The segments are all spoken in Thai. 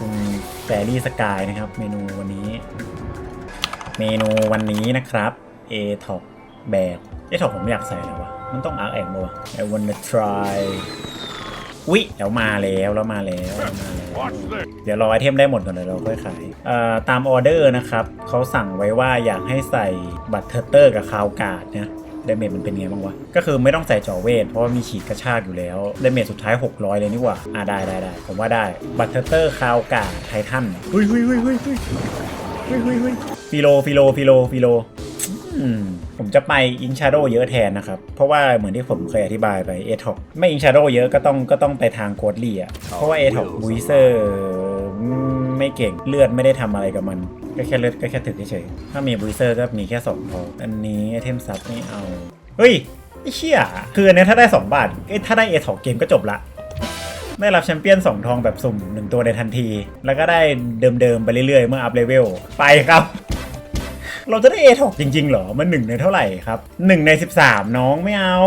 คุณแฟรี่สกายนะครับ เมนูวันนี้ เมนูวันนี้นะครับเอท็อกแบบเอท็อกผมอยากใส่แล้ววะมันต้องอาร์แองบ่วะ I wanna try อุ๊ยแล้วมาแล้วแล้วมาแล้วแล้วมาแล้ว เดี๋ยวรอไอเทมได้หมดก่อนเดี๋ยวเราค่อยขายตามออเดอร์นะครับเขาสั่งไว้ว่าอยากให้ใส่บัตเทอร์เตอร์กับคาวการ์ดเนี่ย ดาเมจมันเป็นไงบ้างวะ ก็คือไม่ต้องใส่จ่อเวท เพราะว่ามีฉีดกระชากอยู่แล้วดาเมจสุดท้าย 600 เลยนี่หว่า อ่าได้ได้ได้ผมว่าได้ บัตเตอร์คาวกาไททันเฮ้ยเฮ้ยเฮ้ยเฮ้ยเฮ้ยเฮ้ยเฮ้ยฟิโลฟิโลฟิโลฟิโลผมจะไปอิงชาโดเยอะแทนนะครับ เพราะว่าเหมือนที่ผมเคยอธิบายไปเอท็อกไม่อิงชาโดเยอะก็ต้องก็ต้องไปทางโกดลี่อะเพราะว่าเอท็อกบูเซอร์ ไม่เก่งเลือดไม่ได้ทำอะไรกับมัน ก็แค่เลือดก็แค่ถึกเฉยถ้ามีบุยเซอร์ก็มีแค่สองพออันนี้ไอเทมซับไม่เอา เฮ้ยไอ้เชี่ยคืออันนี้ถ้าได้ 2 บาทถ้าได้เอท็อกเกมก็จบละ ได้รับแชมเปี้ยน 2 ทองแบบสุ่ม 1 ตัวในทันที แล้วก็ได้เดิมๆ ไปเรื่อยๆ เมื่ออัพเลเวล ไปครับ เราจะได้เอทอกจริงๆ เหรอ มันหนึ่งในเท่าไหร่ครับหนึ่งใน 13 น้องไม่เอา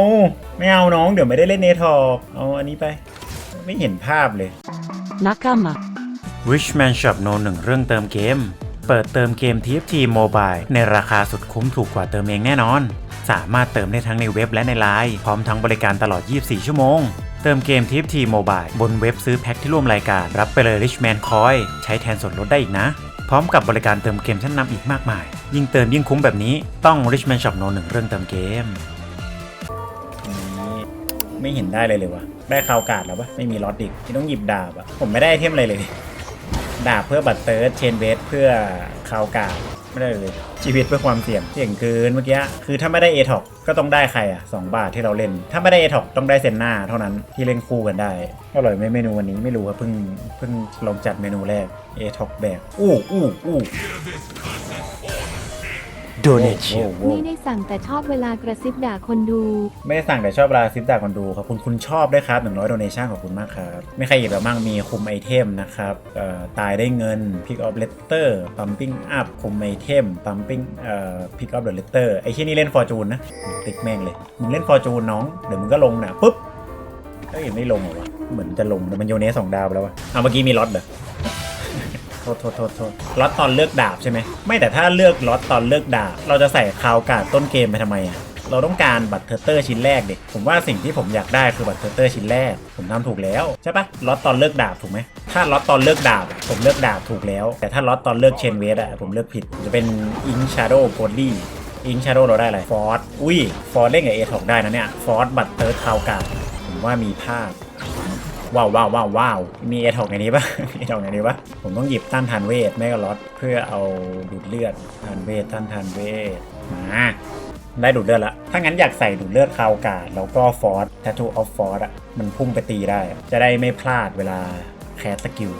ไม่เอาน้องเดี๋ยวไม่ได้เล่นเอทอกเอาอันนี้ไป ไม่เห็นภาพเลย Nakama. Richman Shop No 1 เรื่องเติมเกม เปิดเติมเกม TFT Mobile ในราคาสุดคุ้มถูกกว่าเติมเองแน่นอน สามารถเติมได้ทั้งในเว็บและในไลน์พร้อมทั้งบริการตลอด 24 ชั่วโมง เติมเกม TFT Mobile บนเว็บซื้อแพ็คที่ร่วมรายการ รับไปเลย Richman Coin ใช้แทนส่วนลดได้อีกนะ พร้อมกับบริการเติมเกมชั้นนำอีกมากมาย ยิ่งเติมยิ่งคุ้มแบบนี้ต้อง Richman Shop No 1 เรื่องเติมเกมไม่เห็นได้เลยเลยวะได้คาวกาดแล้วปะไม่มีล็อตดิกที่ต้องหยิบดาบอะผมไม่ได้ไอเทมอะไรเลย ดาบเพื่อบัตเติร์ดเชนเวสเพื่อคาวกาไม่ได้เลย ชีวิตเพื่อความเสี่ยงเสี่ยงเกินเมื่อกี้คือถ้าไม่ได้เอท็อกก็ต้องได้ใครอะสองบาทที่เราเล่น ถ้าไม่ได้เอท็อกต้องได้เซนนาเท่านั้นที่เล่นคู่กันได้อร่อยไหมเมนูวันนี้ไม่รู้ครับเพิ่งเพิ่งลองจัดเมนูแรกเอท็อกแบบอู้อู้อู้ โดเนชั่นไม่ได้สั่งแต่ชอบเวลากระซิบด่าคนดู ไม่ได้สั่งแต่ชอบลาซิปจากคนดูครับคุณคุณชอบด้วยครับหนึ่งร้อยโดเนชั่นขอบคุณมากครับ ไม่ใครหยิบแล้วมั่งมีคุมไอเทมนะครับเอ่อตายได้เงิน Pick up letter pumping up คุมไอเทม pumping เอ่อ Pick up the letter ไอ้ที่นี่เล่นฟอร์จูนนะติ๊กแม่งเลย มึงเล่นฟอร์จูนน้อง เดี๋ยวมึงก็ลงนะปุ๊บเฮ้ยไม่ลงเหรอวะเหมือนจะลงแต่มันโยเนสสองดาวไปแล้ววะเอาเมื่อกี้มีล็อตเหรอ โทษโทษโทษโทษล็อตตอนเลือกดาบใช่ไหมไม่แต่ถ้าเลือกล็อตตอนเลือกดาบ เราจะใส่คาวการ์ดต้นเกมไปทำไมอะเราต้องการบัตรเทอร์เตอร์ชิ้นแรกเด็กผมว่าสิ่งที่ผมอยากได้คือบัตรเทอร์เตอร์ชิ้นแรก ผมทำถูกแล้วใช่ปะล็อตตอนเลือกดาบถูกไหมถ้าล็อตตอนเลือกดาบ ผมเลือกดาบถูกแล้ว แต่ถ้าล็อตตอนเลือกเชนเวสอะผมเลือกผิดจะเป็นอิงชาร์โดโกลดี้อิงชาร์โดเราได้อะไรฟอร์ดอุ้ยฟอร์ดเล่นกับเอทอกได้นะเนี่ยฟอร์ดบัตรเทอร์คาวการ์ดผมว่ามีภาพ ว้าวว้าวว้าวว้าวมีเอทอกในนี้ปะเอทอกในนี้ปะผมต้องหยิบต้านทานเวทไม่ก็ล็อตเพื่อเอาดูดเลือดทานเวทต้านทานเวทมาได้ดูดเลือดละ ถ้างั้นอยากใส่ดูดเลือดคาวกาดแล้วก็ฟอร์สแททูออฟฟอร์สอะ มันพุ่งไปตีได้ จะได้ไม่พลาดเวลาแคสสกิล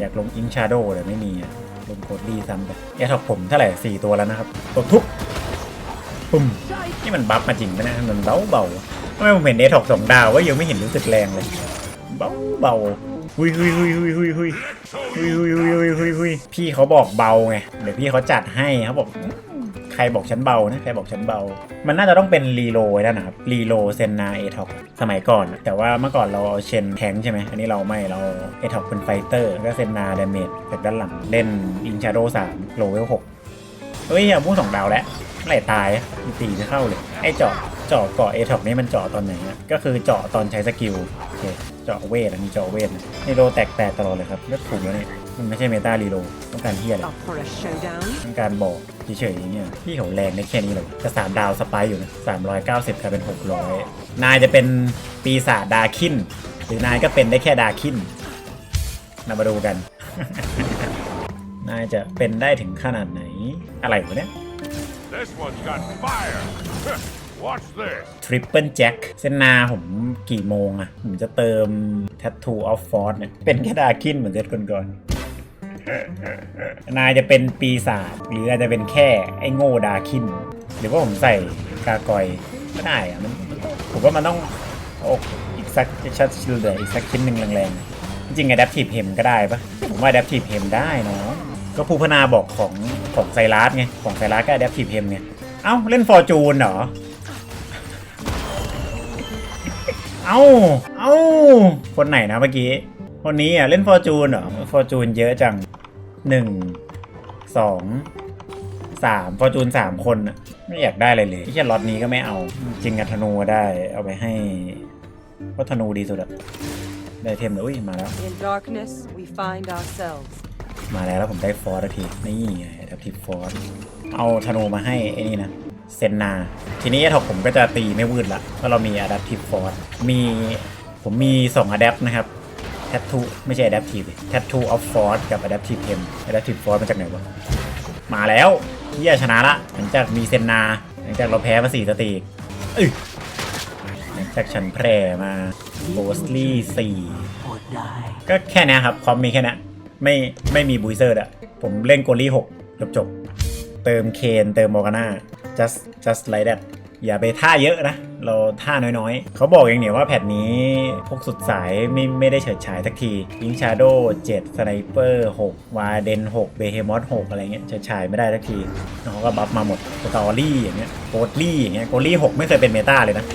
อยากลงอิงชาโดแต่ไม่มีลงโคดดี้ซ้ำไปเอทอกผมเท่าไหร่สี่ตัวแล้วนะครับกดทุบปุ่มนี่มันบัฟมาจริงปะเนะ มันเบาเบา ทำไมผมเห็นเอทอกสองดาวว่ายังไม่เห็นรู้สึกแรงเลย เบาเบาหุยหุยหุยหุยหุยหุยหุยหุยหุยหุยหุยหุยพี่เขาบอกเบาไงเดี๋ยวพี่เขาจัดให้เขาบอกใครบอกฉันเบานะใครบอกฉันเบา มันน่าจะต้องเป็นรีโลนะครับรีโลเซนนาเอทอกสมัยก่อน แต่ว่าเมื่อก่อนเราเอาเชนแทงใช่ไหมอันนี้เราไม่เราเอทอกเป็นไฟเตอร์ก็เซนนาดาเมจจากด้านหลังเล่นอินชาโดสามโลเวลหกเฮ้ยอย่าพูดสองดาวแล้ว ไหร่ตายอะมีตีจะเข้าเลยไอ้เจาะเจาะเกาะเอทอกนี่มันเจาะตอนไหนอะก็คือเจาะตอนใช้สกิลโอเคเจาะเวทอะมีเจาะเวทนะนี่โลแตกแตกตลอดเลยครับเลือกถูกแล้วเนี่ยมันไม่ใช่เมตารีโลต้องการเฮียอะไร Up for a showdown? ต้องการบอกเฉยๆอย่างเงี้ยพี่เขาแรงได้แค่นี้เลยจะสามดาวสไปร์อยู่นะสามร้อยเก้าสิบกลายเป็นหกร้อยนายจะเป็นปีศาจดาคินหรือนายก็เป็นได้แค่ดาคินนามาดูกัน นายจะเป็นได้ถึงขนาดไหนอะไรวะเนี่ย This one's got fire. Watch this. ทริปเปิลแจ็คเซนนาผมกี่โมงอะผมจะเติม Tattoo of Force เนี่ย เป็นแค่ดาคินเหมือนเซตก่อนๆ นายจะเป็นปีศาจหรืออาจจะเป็นแค่ไอ้โง่ดาคิน หรือว่าผมใส่กากอยไม่ได้อะมันผมว่ามันต้องโอ้อีกสักชัดเหลืออีกสักชิ้นหนึ่งแรงๆ จริงๆ Adaptive Hem ก็ได้ปะผมว่า Adaptive Hem ได้เนาะ ก็ผู้พนาบอกของของไซรัสไง ของไซรัสก็ Adaptive Hem ไงเอ้า เล่นฟอร์จูนเหรอ เอ้า เอ้า คนไหนนะเมื่อกี้ คนนี้อะ เล่นฟอร์จูนเหรอ ฟอร์จูนเยอะจังหนึ่งสองสามฟอร์จูนสามคนอะไม่อยากได้อะไรเลยที่แค่ล็อตนี้ก็ไม่เอา จริงกับธนูได้ เอาไปให้เพราธนูดีสุดอะได้เทมเลยอุ้ยมาแล้ว In darkness, we find ourselves. มาแล้วแล้วผมได้ฟอร์สทีนี่ไงดับทิฟอร์สเอาธนูมาให้ไอ้นี่นะเซนนา ทีนี้ถอกผมก็จะตีไม่วืดละเพราะเรามี Adaptive Force มีผมมี2 Adapt นะครับ Tattoo ไม่ใช่ Adaptive Tattoo of Force กับ Adaptive Hem Adaptive Force มาจากไหนวะมาแล้วเฮียชนะละหลังจากมีเซนนา หลังจากเราแพ้มาสี่สตรีกอึยหลังจากฉันแพร่มาโบสลี่สี่ก็แค่เนี้ยครับคอมมีแค่เนี้ย ไม่ไม่มีบูเซอร์อะผมเล่นโกลี่หกจบจบเติมเคนเติมมอร์กาน่า just just like that อย่าไปท่าเยอะนะ เราท่าน้อยๆ เขาบอกเองเนี่ยว่าแพทนี้พวกสุดสายไม่ไม่ได้เฉิดฉายสักทียิงชาโด7สไนเปอร์6วาเดน6เบเฮมอส6อะไรเงี้ยเฉิดฉายไม่ได้สักทีแล้วเขาก็บัฟมาหมดสตอรี่อย่างเงี้ยโกดลี่อย่างเงี้ยโกลี่6ไม่เคยเป็นเมตาเลยนะ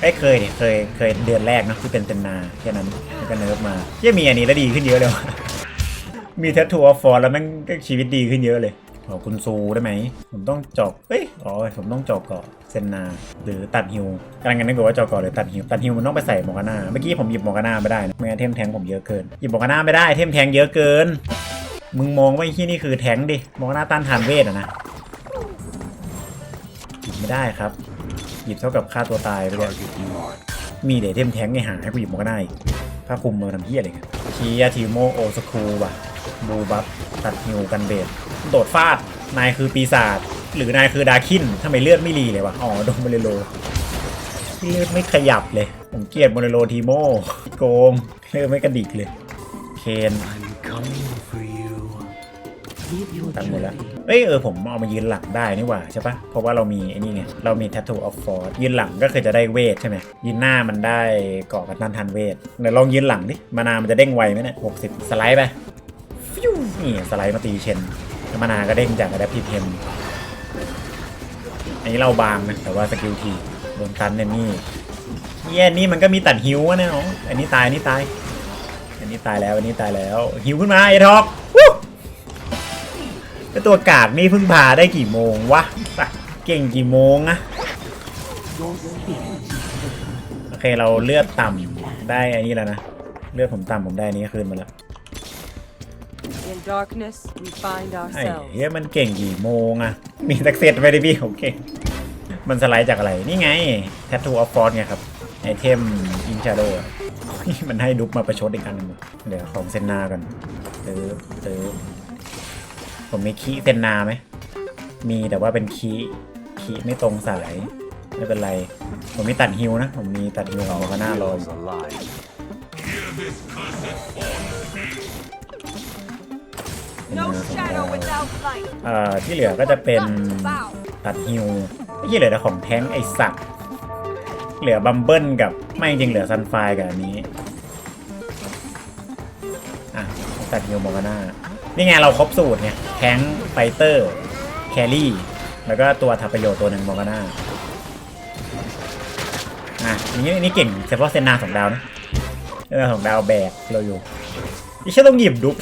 ไม่เคยเนี่ยเคยเคยเดือนแรกเนะที่เป็นเซนนาแค่นั้นแล้วก็เนิร์ฟมาเยี่ยมีอันนี้แล้วดีขึ้นเยอะเลยว่ะ มีแททูออฟฟอร์แล้วแมันก็ชีวิตดีขึ้นเยอะเลยขอคุณซูได้ไหม ผมต้องจอกเอ้ย อ๋อ ผมต้องจอกเกาะเซนนา หรือตัดฮิวกำลังกันนึกว่าจอกเกาะหรือตัดฮิว ตัดฮิวมันต้องไปใส่หมอกาน่าเมื่อกี้ผมหยิบหมอกาน่าไม่ได้นะไม่งั้นเทมแทงผมเยอะเกิน หยิบหมอกาน่าไม่ได้ เทมแทงเยอะเกิน มึงมองว่าที่นี่คือแทงดิหมอกาน่าต้านทานเวทอะนะ หยิบไม่ได้ครับ หยิบเท่ากับค่าตัวตายไปเลยมีเดทเทมแทงไงหาให้กูหยิบหมันก็ได้ผ้าคลุมมาทำเพี้ยอะไรกันคียาทีโมโอสคูว่ะ บูบัฟตัดฮิวกันเบดโดดฟาด นายคือปีศาจหรือนายคือดาคินทำไมเลือดไม่รีเลยวะ อ๋อโดนโมเรโลเลือดไม่ขยับเลย ผมเกลียดโมเรโลทีโมโกงเลือดไม่กระดิกเลย เคนตัดหมดแล้ว เอ้ยเออผมเอามายืนหลังได้นี่หว่าใช่ปะเพราะว่าเรามีไอ้นี่ไง เรามี Tattoo of Force ยืนหลังก็คือจะได้เวทใช่ไหมยืนหน้ามันได้เกาะกันต้านทานเวทเดี๋ยวลองยืนหลังดิ มานามันจะเด้งไวไหมเนี่ยหกสิบสไลด์ไป นี่สไลด์มาตีเชนมานาก็เด้งจากอะแดปทีเพนอันนี้เราบางนะแต่ว่าสกิลทีโดนตันเนี่ยนี่เยี่ยนี่มันก็มีตัดฮิวอะนะน้องอันนี้ตายอันนี้ตาย อันนี้ตายแล้วอันนี้ตายแล้วฮิวขึ้นมาไอ้ทอกวู้แล้วตัวกากนี่เพิ่งพาได้กี่โมงวะเก่งกี่โมงอะโอเคเราเลือดต่ำได้อันนี้แล้วนะเลือดผมต่ำผมได้อันนี้คืนมาแล้ว darkness, we find ไอ้ ourselves. เฮ้ยมันเก่งกี่โมงอะมีสักเซตไม่ได้พี่ผมเก่ง มันสไลด์จากอะไร นี่ไง Tattoo of Force ไงครับ ไอเทมอินชาโดมันให้ดุ๊กมาประชดอีกอันหนึงเดี๋ยวของเซนนากันเติบเติบผมมีคีย์เซนนาไหม มีแต่ว่าเป็นคีย์คีย์ไม่ตรงสาย ไม่เป็นไร ผมมีตัดฮิวนะ ผมมีตัดฮิวของก็น่ารอ เอ่อที่เหลือก็จะเป็นตัดฮิวไม่ใช่เหลือแต่ของแท้งไอสัตว์เหลือบัมเบิลกับไม่จริงเหลือซันไฟกับอันนี้อะตัดฮิวโมกาน่านี่ไงเราครบสูตรไงแท้งไฟเตอร์แครี่แล้วก็ตัวทับประโยชน์ตัวหนึ่งโมกาน่าอะนี้นี่เก่งเฉพาะเซนนาสองดาวนะเออสองดาวแบกเราอยู่นี่ฉันต้องหยิบดุ๊บ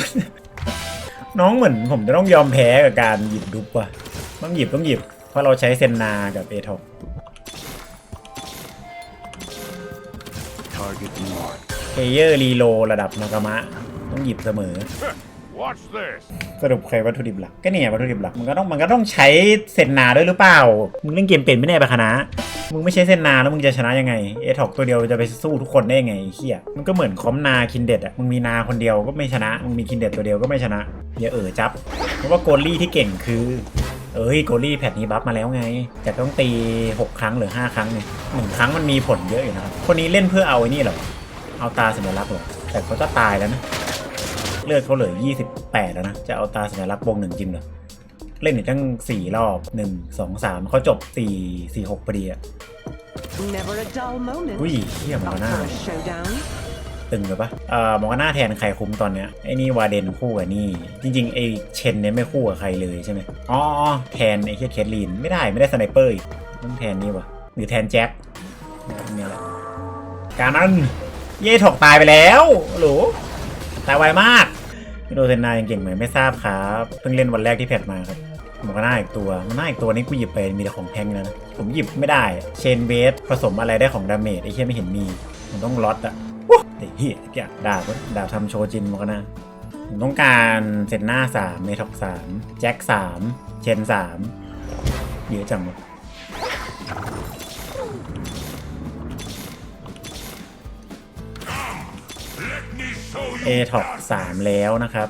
น้องเหมือนผมจะต้องยอมแพ้กับการหยิบดุ๊บว่ะต้องหยิบต้องหยิบ เพราะเราใช้เซนนากับเอทอกเพเยอร์รีโลระดับนากามะ ต้องหยิบเสมอ Watch this. สรุปใครวัตถุดิบหลักก็เนี่ยวัตถุดิบหลักมันก็ต้องมันก็ต้องใช้เซนนาด้วยหรือเปล่า มึงเล่นเกมเป็นไม่แน่ปะคณะมึงไม่ใช้เซนนาแล้วมึงจะชนะยังไงเอทอกตัวเดียวจะไปสู้ทุกคนได้ยังไงเฮียมันก็เหมือนคอมนาคินเด็ดอะมึงมีนาคนเดียวก็ไม่ชนะมึงมีคินเด็ดตัวเดียวก็ไม่ชนะอย่าเออจับ เพราะว่าโกลี่ที่เก่งคือเอ้ยโกลี่แพทนี้บัฟมาแล้วไงแต่ต้องตี 6 ครั้งหรือ 5 ครั้งเนี่ยหนึ่งครั้งมันมีผลเยอะอยู่นะครับคนนี้เล่นเพื่อเอาไอ้นี่หรอเอาตาสัญลักษณ์หรอแต่เขาจะตายแล้วนะ เลือดเขาเหลือ 28 แล้วนะ จะเอาตาสัญลักษณ์วงหนึ่งจริงเหรอ เล่นอีกตั้ง 4 รอบ 1 2 3 เขาจบ 4 4 6พอดีอะ Never a dull moment. อุ้ยเฮียหมอ Up หน้า for a showdown. ตึงเลยปะเอ่อหมอหน้าแทนใครคุ้มตอนเนี้ย ไอ้นี่วาเดนคู่กับนี่ จริงๆ ไอ้เชนเนี่ยไม่คู่กับใครเลยใช่ไหมอ๋ออ๋อแทนไอ้เฮียเคทลีน ไม่ได้ไม่ได้สไนเปอร์อีกต้องแทนนี่วะหรือแทนแจ็คเนี่ยแหละการนั้นเย่ถกตายไปแล้วโหลตายไวมาก พี่โดเซนนายังเก่งไหมไม่ทราบครับเพิ่งเล่นวันแรกที่แพทมาครับหมอก็น่าอีกตัวมันน่าอีกตัวนี้กูหยิบไปมีแต่ของแพงนะผมหยิบไม่ได้เชนเบสผสมอะไรได้ของดาเมจไอ้เหี้ยไม่เห็นมีผมต้องล็อตอะว้าไอ้เหี้ยแกดาบดาบทำโชจินหมอก็น่าผมต้องการเซนหน้าสามเมท็อกสามแจ็คสามเชนสามเยอะจังวะ show เอ you ท็อกสามแล้วนะครับ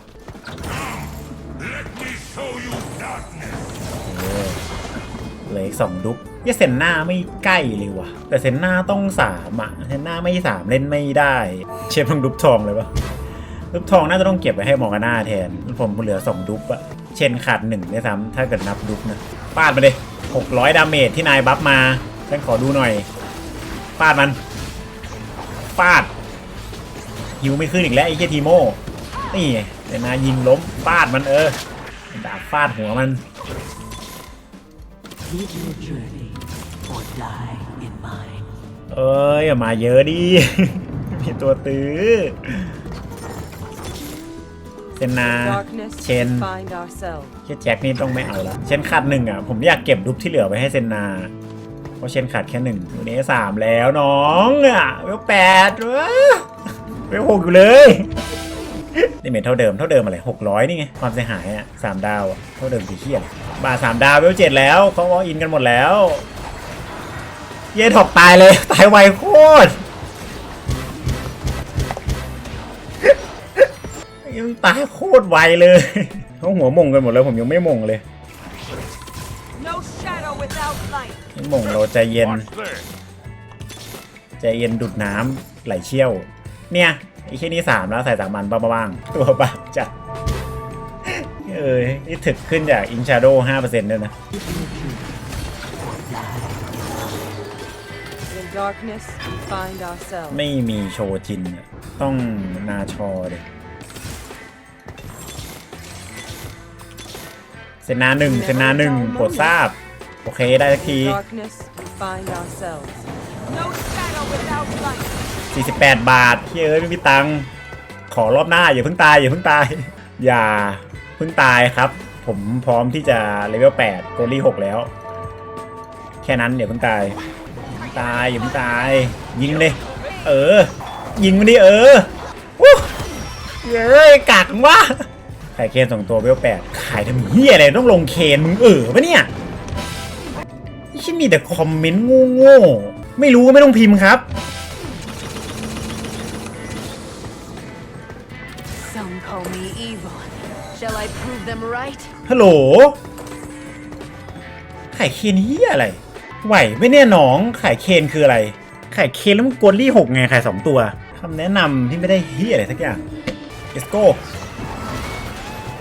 เหลืออีกสองดุ๊ก ya เซนหน้าไม่ใกล้เลยว่ะ แต่เซนหน้าต้องสามอะเซนหน้าไม่สามเล่นไม่ได้ เชฟต้องดุ๊กทองเลยวะดุ๊กทองน่าจะต้องเก็บไว้ให้มอร์กาน่าแทน ผมเหลือสองดุ๊กอะเชนขาดหนึ่งด้วยซ้ำถ้าเกิดนับดุ๊กนะปาดมาเลยหกร้อยดาเมจที่นายบัฟมาฉันขอดูหน่อยปาดมันปาด ฮิวไม่ขึ้นอีกแล้วไอ้เจทีโมนี่ไงแต่นายยิงล้มปาดมันเออดาบฟาดหัวมัน Live your journey or die in mine. เอ้ยอย่ามาเยอะดิมีตัวตื้อเซนนา Darkness, we Chen. find ourselves. เชนแจ็คนี่ต้องไม่เอาละเชนขาดหนึ่งอะผมอยากเก็บรูปที่เหลือไว้ให้เซนนาเพราะเชนขาดแค่หนึ่งวันนี้สามแล้วน้องอะเวลแปดเว้ ยเวลหกอยู่เลย นี่เมทเท่าเดิมเท่าเดิมอะไรหกร้อยนี่ไง ความเสียหายอะสามดาวอะเท่าเดิมที่เทียบาทสามดาวเวลเจ็ดแล้วเขาวออินกันหมดแล้ว เย่ถอกตายเลย ตายไวโคตรยังตายโคตรไวเลยเขาหัวมงกันหมดแล้วผมยังไม่มงเลย No shadow without light. ไม่มงเราใจเย็น Watch this. ใจเย็นดุดน้ำไหลเชี่ยว เนี่ยไอ้แค่นี้สามแล้วใส่สามอันบ้างๆตัวบ้าจัดเอ้ยนี่ถึกขึ้นจากอินชาโดห้าเปอร์เซ็นต์ด้วยนะ In darkness, we find ourselves. ไม่มีโชจินอะต้องนาชอเลยเซนาหนึ่งเซนาหนึ่งโปรดทราบ โอเคได้สักที 48 บาทเฮ้ยเอ้ยไม่มีตังค์ขอรอบหน้าอย่าเพิ่งตายอย่าเพิ่งตาย อย่าเพิ่งตายครับ ผมพร้อมที่จะเลเวล8โกลี่6แล้ว แค่นั้นอย่าเพิ่งตายอย่าพิ่งตายอย่าเพิ่งตาย ยิงมันดิเออ ยิงมันดิเออวู้เย้ยกากวะขายเคนสองตัวเวล8ขายทำเฮียอะไรต้องลงเคนมึงเออปะเนี่ยนี่ฉันมีแต่คอมเมนต์โง่ๆไม่รู้ก็ไม่ต้องพิมพ์ครับ Shall I prove them right? ฮัลโหลไข่เคนเฮียอะไร ไหวไหม่เนี่ยน้องไข่เคนคืออะไรไข่เคนแล้วมันกวนลี่หกไงไข่สองตัวคำแนะนำที่ไม่ได้เฮียอะไรสักอย่าง let's go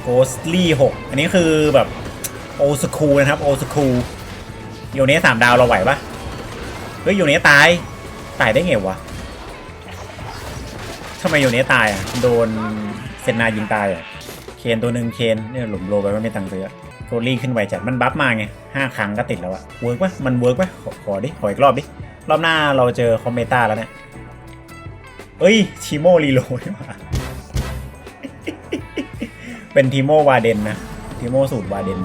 ghostly หกอันนี้คือแบบโอสคูนะครับโอสคูโยเนี้สามดาวเราไหวปะเฮ้ยโยเนี้ตาย ตายได้ไงวะทำไมโยเนี้ตายอะ โดนเซนนายิงตายอะ เคนตัวหนึ่งเคนเนี่ยหลุมโลไปว่าไม่ตังค์ซื้อะโกลี่ขึ้นไวจัดมันบัฟมาไงห้าครั้งก็ติดแล้วอะเวิร์กปะมันเวิร์กปะขอขอดิขออีกรอบดิรอบหน้าเราเจอคอมเมต้าแล้วเนี่ยเอ้ยทีโมรีโลดมาเป็นทีโมวาเดนนะทีโมสูตรวาเดน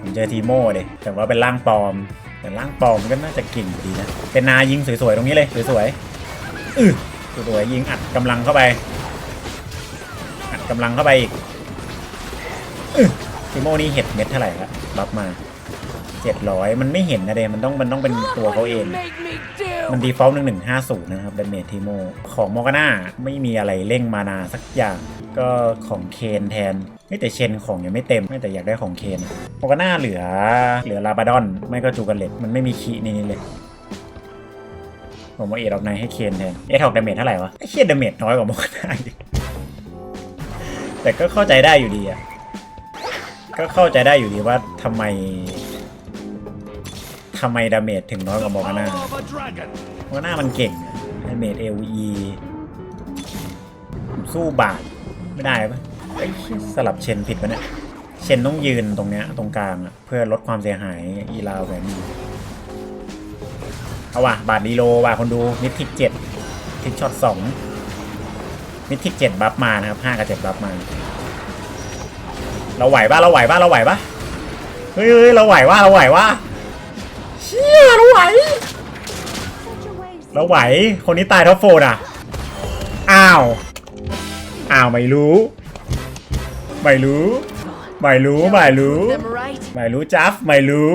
ผมเจอทีโมเด็แต่ว่าเป็นร่างปลอม แต่ร่างปลอมก็น่าจะเก่งดีนะเป็นนายิงสวยๆตรงนี้เลยสวยๆอือสวยๆยิงอัดกำลังเข้าไป กำลังเข้าไปอีกอื้อทิโมนี่เห็ดเม็ดเท่าไหร่ละบัฟมาเจ็ดร้อยมันไม่เห็นนะเดมันต้องมันต้องเป็นตัวเขาเอง มันดีฟอลต์หนึ่งหนึ่งห้าศูนย์นะครับดาเมจทีโมของโมกาน่าไม่มีอะไรเร่งมานาสักอย่างก็ของเคนแทน ไม่แต่เชนของยังไม่เต็ม ไม่แต่อยากได้ของเคนโมกาน่าเหลือเหลือลาบาดอน ไม่ก็จูกันเล็ตมันไม่มีคีนนี้เลยผมว่าเอทออกในให้เคนแทนเอทออกดาเมจเท่าไหร่วะไอ้เคียดาเมจน้อยกว่าโมกาน่าอีก แต่ก็เข้าใจได้อยู่ดีอะก็เข้าใจได้อยู่ดีว่าทำไมทำไมดาเมจถึงน้อยกว่าโมกาน่า Power of a dragon. ว่าน้ามันเก่งดาเมจเอวีสู้บาทไม่ได้ปะสลับเชนผิดปะเนี่ยเชนต้องยืนตรงเนี้ยตรงกลางอะเพื่อลดความเสียหายอีลาวแบบนี้เอาว่ะบาทดีโลว่ะคนดูมิดทิกเจ็ดทิกช็อตสอง มิทิกเจ็ดบัฟมานะครับห้ากับเจ็ดบัฟมา เราไหวปะเราไหวปะเราไหวปะเฮ้ยเราไหววะเราไหววะเชี่ยเราไหว เราไหว คนนี้ตายท็อปโฟนอะ อ้าว อ้าวไม่รู้ ไม่รู้ ไม่รู้ ไม่รู้ ไม่รู้จัฟไม่รู้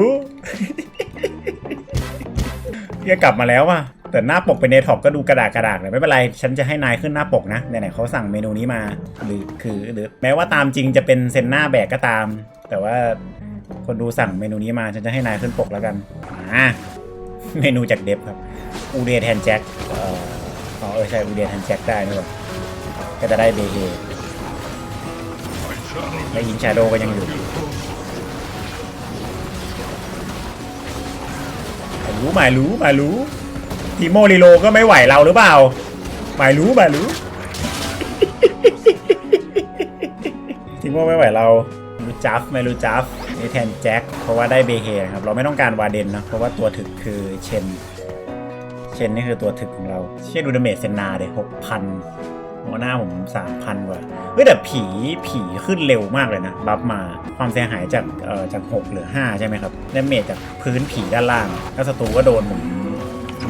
เฮียกลับมาแล้วว่ะ แต่หน้าปกเป็นเนท็อปก็ดูกระดาษกระดาษเลยไม่เป็นไร ฉันจะให้นายขึ้นหน้าปกนะไหนๆเขาสั่งเมนูนี้มา หรือคือหรือแม้ว่าตามจริงจะเป็นเซนหน้าแบกก็ตาม แต่ว่าคนดูสั่งเมนูนี้มาฉันจะให้นายขึ้นปกแล้วกันอ่าเมนูจากเดฟครับอูเดแทนแจ็คเอ่ออ๋อเออใช่อูเดแทนแจ็คได้นี่หว่าก็จะได้เบเฮและยิงชาโดก็ยังอยู่รู้หมายรู้หมายรู้ ทีโมริโลก็ไม่ไหวเราหรือเปล่าหมายรู้หมายรู้ทีโมไม่ไหวเรารู้จัฟไม่รู้จัฟนี่แทนแจ็คเพราะว่าได้เบเฮครับ เราไม่ต้องการวาเดนนะเพราะว่าตัวถึกคือเชน เชนนี่คือตัวถึกของเรา เชี่ยดูดาเมจเซนนาเด็หกพันหัวหน้าผมสามพันกว่าเฮ้ยแต่ผีผีขึ้นเร็วมากเลยนะบัฟมาความเสียหายจากเอ่อจากหกเหลือห้าใช่ไหมครับดาเมจจากพื้นผีด้านล่างถ้าศัตรูก็โดนผม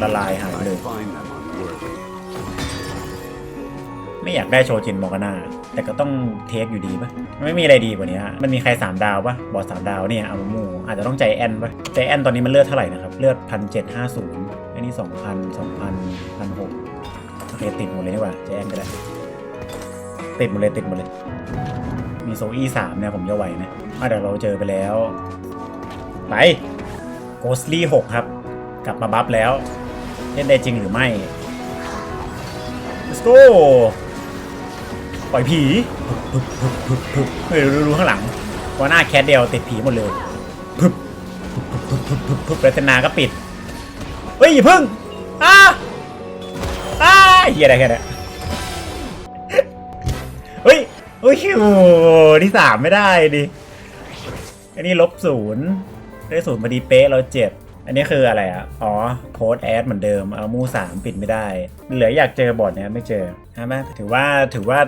ละลายหายไปเลย ไม่อยากได้โชจินมอร์กาน่าแต่ก็ต้องเทคอยู่ดีปะไม่มีอะไรดีกว่านี้ฮะมันมีใคร 3 ดาวปะบอสสามดาวเนี่ยอามูอาจจะต้องใจแอนปะใจแอนตอนนี้มันเลือดเท่าไหร่นะครับ เลือดพันเจ็ดห้าศูนย์อันนี้สองพันสองพันพันหกโอเคติดหมดเลยดีกว่าใจแอนก็ได้ติดหมดเลยติดหมดเลย มีโซอี้สามเนี่ยผมจะไหวไหมอะเดี๋ยวเราเจอไปแล้ว ไปโกสลี่หกครับ กลับมาบัฟแล้ว เล่นได้จริงหรือไม่ let's go ปล่อยผีเฮ้ยดูดูข้างหลังว่าหน้าแคทเดียวติดผีหมดเลยพึบพึบพึบพึบพึบพึบรัตนาก็ปิด เฮ้ยอย่าพึ่งอ้าอ้าเฮียอะไรแค่เนี้ยเฮ้ยเฮ้ยโอ้ที่สามไม่ได้ดิ อันนี้ลบศูนย์ได้ศูนย์พอดีเป๊ะเราเจ็ด อันนี้คืออะไรอะ อ๋อโค้ดแอดเหมือนเดิม เอามูสามปิดไม่ได้ เหลืออยากเจอบอร์ดเนี้ยไม่เจอใช่ไหมถือว่าถือว่า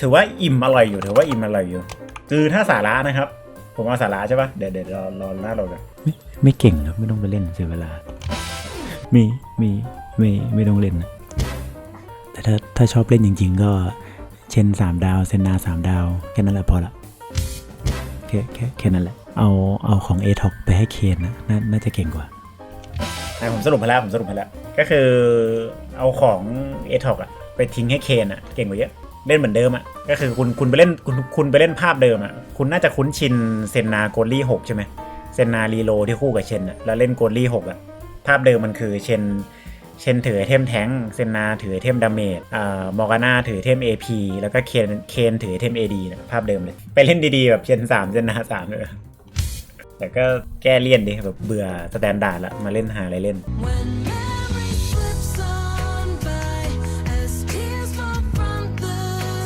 ถือว่าอิ่มอร่อยอยู่ถือว่าอิ่มอร่อยอยู่ คือถ้าสาระนะครับ ผมเอาสาระใช่ปะเดี๋ยวเดี๋ยวรอรอหน้าเรากันไม่ไม่เก่งครับไม่ต้องไปเล่นเสียเวลา มีมีไม่ไม่ต้องเล่นนะแต่ถ้าถ้าชอบเล่นจริง ๆ ก็เช่นสามดาวเซนนาสามดาว แค่นั้นแหละพอละแค่แค่แค่นั้นแหละ เอาเอาของ a t o ไปให้เคนนะนาน่าจะเก่งกว่า อะผมสรุปให้แล้วผมสรุปให้แล้ว ก็คือเอาของเอทอกอะไปทิ้งให้เคนอะเก่งกว่าเยอะเล่นเหมือนเดิมอะก็คือคุณคุณไปเล่นคุณคุณไปเล่นภาพเดิมอะคุณน่าจะคุ้นชินเซนนาโกลลี่หกใช่ไหมเซนนารีโลที่คู่กับเชนอะแล้วเล่นโกลลี่หกอะภาพเดิมมันคือเชนเชนถือเทมแทงเซนนาถือเทมดาเมจอ่ามอร์กาน่าถือเทม AP แล้วก็เคนเคนถือเทม AD นะภาพเดิมเลย ไปเล่นดีๆ แบบเชนสามเชนนาสามเลย แต่ก็แก้เลี่ยนดิแบบเบื่อสแตนดาร์ดละมาเล่นหาอะไรเล่น